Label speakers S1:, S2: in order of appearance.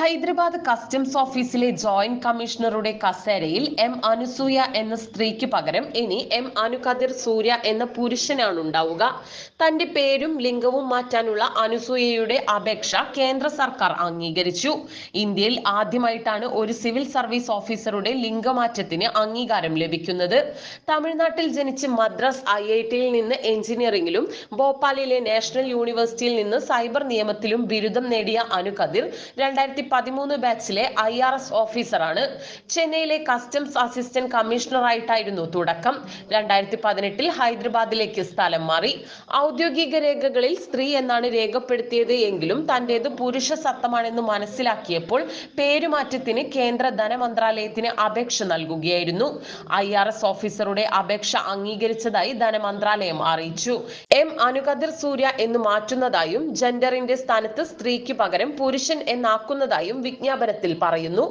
S1: Hyderabad customs ഓഫീസിലെ joint കമ്മീഷണറുടെ കസേരയിൽ എം അനുസൂയ എന്ന സ്ത്രീക്ക് പകരം ഇനി എം അനുകതിർ സൂര്യ എന്ന പുരുഷനാണ് ഉണ്ടാവുക. തന്റെ പേരും ലിംഗവും മാറ്റാനുള്ള അനുസൂയയുടെ അപേക്ഷ കേന്ദ്ര സർക്കാർ അംഗീകരിച്ചു. ഇന്ത്യയിൽ ആദ്യമായിട്ടാണ് ഒരു സിവിൽ സർവീസ് ഓഫീസറുടെ ലിംഗമാറ്റത്തിന് അംഗീകാരം ലഭിക്കുന്നത്. തമിഴ്നാട്ടിൽ ജനിച്ച് മദ്രാസ് ഐ ഐ ടിയിൽ നിന്ന് എഞ്ചിനീയറിംഗിലും ഭോപ്പാലിലെ നാഷണൽ യൂണിവേഴ്സിറ്റിയിൽ നിന്ന് സൈബർ നിയമത്തിലും ബിരുദം നേടിയ അനുകതിർ രണ്ടായിരത്തി പതിമൂന്ന് ബാച്ചിലെ ഐ ആർ എസ് ഓഫീസറാണ്. ചെന്നൈയിലെ കസ്റ്റംസ് അസിസ്റ്റന്റ് കമ്മീഷണറായിട്ടായിരുന്നു തുടക്കം. രണ്ടായിരത്തി പതിനെട്ടിൽ ഹൈദരാബാദിലേക്ക് സ്ഥലം മാറി. ഔദ്യോഗിക രേഖകളിൽ സ്ത്രീ എന്നാണ് രേഖപ്പെടുത്തിയത് എങ്കിലും തന്റേത് പുരുഷ സത്തമാണെന്ന് മനസ്സിലാക്കിയപ്പോൾ പേരുമാറ്റത്തിന് കേന്ദ്ര ധനമന്ത്രാലയത്തിന് അപേക്ഷ നൽകുകയായിരുന്നു. ഐ ആർ എസ് ഓഫീസറുടെ അപേക്ഷ അംഗീകരിച്ചതായി ധനമന്ത്രാലയം അറിയിച്ചു. എം അനുകതിർ സൂര്യ എന്ന് മാറ്റുന്നതായും ജെൻഡറിന്റെ സ്ഥാനത്ത് സ്ത്രീക്ക് പകരം പുരുഷൻ എന്നാക്കുന്നതായും വിജ്ഞാപനത്തിൽ പറയുന്നു